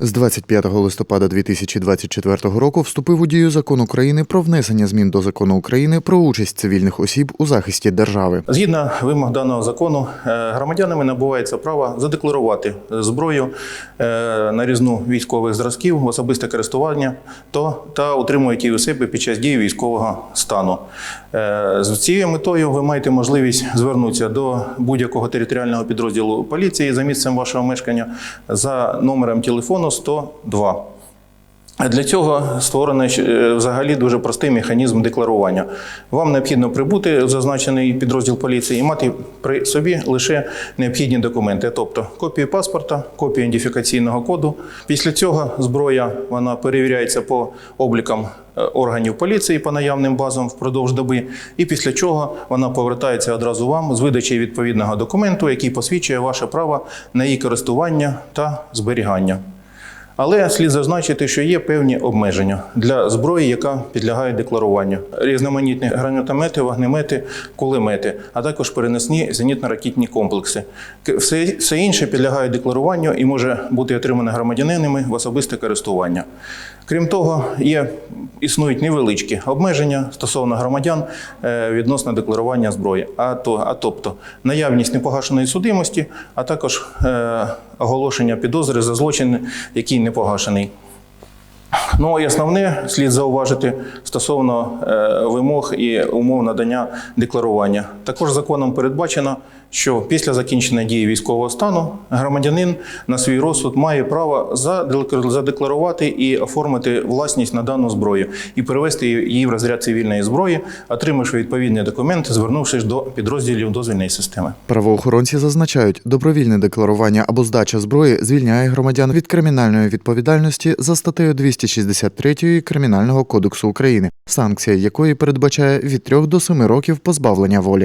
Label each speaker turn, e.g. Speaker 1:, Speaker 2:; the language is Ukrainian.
Speaker 1: З 25 листопада 2024 року вступив у дію закон України про внесення змін до закону України про участь цивільних осіб у захисті держави.
Speaker 2: Згідно вимог даного закону, е, громадянами набувається право задекларувати зброю е, нарізну військових зразків в особисте користування то- та утримують її у себе під час дії військового стану. Е, З цією метою ви маєте можливість звернутися до будь-якого територіального підрозділу поліції за місцем вашого мешкання за номером телефону 102. Для цього створений е, взагалі дуже простий механізм декларування. Вам необхідно прибути в зазначений підрозділ поліції і мати при собі лише необхідні документи, тобто копію паспорта, копію ідентифікаційного коду. Після цього зброя вона перевіряється по облікам е, органів поліції по наявним базам впродовж доби, і після чого вона повертається одразу вам з видачі відповідного документу, який посвідчує ваше право на її користування та зберігання. Але слід зазначити, що є певні обмеження для зброї, яка підлягає декларуванню. Різноманітні гранатомети, вогнемети, кулемети, а також перенесні зенітно-ракетні комплекси. Все, все інше підлягає декларуванню і може бути отримане громадянинами в особисте користування. Крім того, є, існують невеличкі обмеження стосовно громадян е, відносно декларування зброї, а, то, а тобто наявність непогашеної судимості, а також е, оголошення підозри за злочин, який не погашений. Ну і основне слід зауважити стосовно е, вимог і умов надання декларування. Також законом передбачено, що після закінчення дії військового стану громадянин на свій розсуд має право задеклар- задекларувати і оформити власність на дану зброю і перевести її в розряд цивільної зброї, отримавши відповідний документ, звернувшись до підрозділів дозвільної системи.
Speaker 1: Правоохоронці зазначають, добровільне декларування або здача зброї звільняє громадян від кримінальної відповідальності за статтею 263 Кримінального кодексу України, санкція якої передбачає від 3 до 7 років позбавлення волі.